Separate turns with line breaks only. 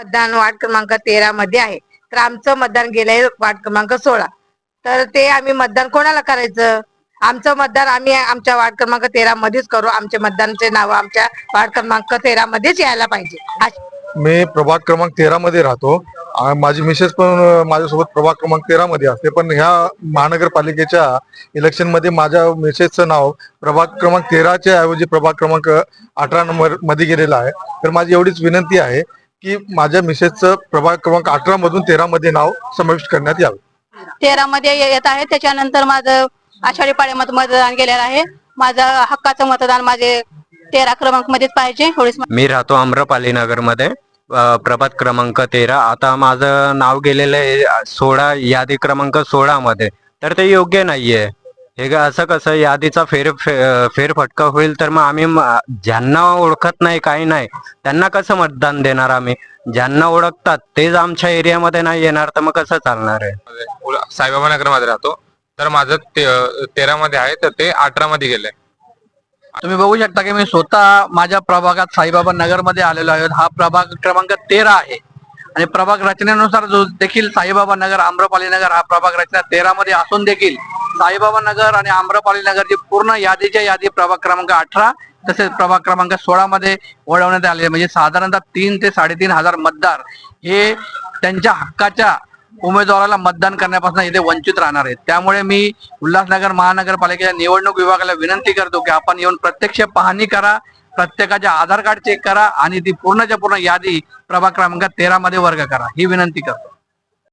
मतदान वार्ड क्रमांक तेरा मध्ये आहे. तर आमचं मतदान गेलंय वार्ड क्रमांक सोळा. तर ते आम्ही मतदान कोणाला करायचं? आमचं मतदान आम्ही आमच्या वार्ड क्रमांक तेरा मध्येच करू. आमचे मतदानचे नाव आमच्या वार्ड क्रमांक तेरा मध्येच यायला पाहिजे.
मी प्रभाग क्रमांक तेरा मध्ये राहतो. माझी मिसेस पण माझ्यासोबत प्रभाग क्रमांक तेरा मध्ये असते. पण ह्या महानगरपालिकेच्या इलेक्शनमध्ये माझ्या मिसेसचं नाव प्रभाग क्रमांक तेराच्या ऐवजी प्रभाग क्रमांक अठरा नंबरमध्ये गेलेलं आहे. तर माझी एवढीच विनंती आहे. की माझ्या मिसेसचं प्रभाग क्रमांक अठरा मधून तेरा मध्ये नाव समाविष्ट करण्यात यावे.
तेरा मध्ये येत आहे. त्याच्यानंतर माझं आषाढी पाड्यामध्ये मतदान गेलेलं आहे. माझं हक्काचं मतदान माझे तेरा क्रमांक मध्येच पाहिजे.
मी राहतो आम्रपाली नगरमध्ये प्रभात क्रमांक तेरा. आता माझं नाव गेलेलं आहे सोळा यादी क्रमांक सोळा मध्ये तर ते योग्य नाहीये. हे ग- असं कसं यादीचा फेर फेरफटका होईल तर मग आम्ही ज्यांना ओळखत नाही काही नाही त्यांना कसं मतदान देणार आम्ही? ज्यांना ओळखतात तेच आमच्या एरियामध्ये नाही येणार तर मग कसं चालणार आहे?
साईबाबा नगरमध्ये राहतो. तर माझं ते- तेरा मध्ये आहे तर ते अठरा मध्ये गेले.
तुम्ही बघू शकता की मी स्वतः माझ्या प्रभागात साईबाबा नगरमध्ये आलेलो आहे. हा प्रभाग क्रमांक तेरा आहे. आणि प्रभाग रचनेनुसार जो देखील साईबाबा नगर आम्रपाली नगर हा प्रभाग रचना तेरा मध्ये असून देखील साईबाबा नगर आणि आम्रपाली नगरची पूर्ण यादीच्या यादी प्रभाग क्रमांक अठरा तसेच प्रभाग क्रमांक सोळा मध्ये वळवण्यात आले म्हणजे साधारणतः तीन ते साडेतीन हजार मतदार हे त्यांच्या हक्काच्या उमेदवाराला मतदान करण्यापासून इथे वंचित राहणार आहेत. त्यामुळे मी उल्हासनगर महानगरपालिकेच्या निवडणूक विभागाला विनंती करतो की आपण येऊन प्रत्यक्ष पाहणी करा प्रत्येकाचे आधार कार्ड चेक करा आणि ती पूर्णच्या पूर्ण यादी प्रभाग क्रमांक तेरा मध्ये वर्ग करा. ही विनंती करतो.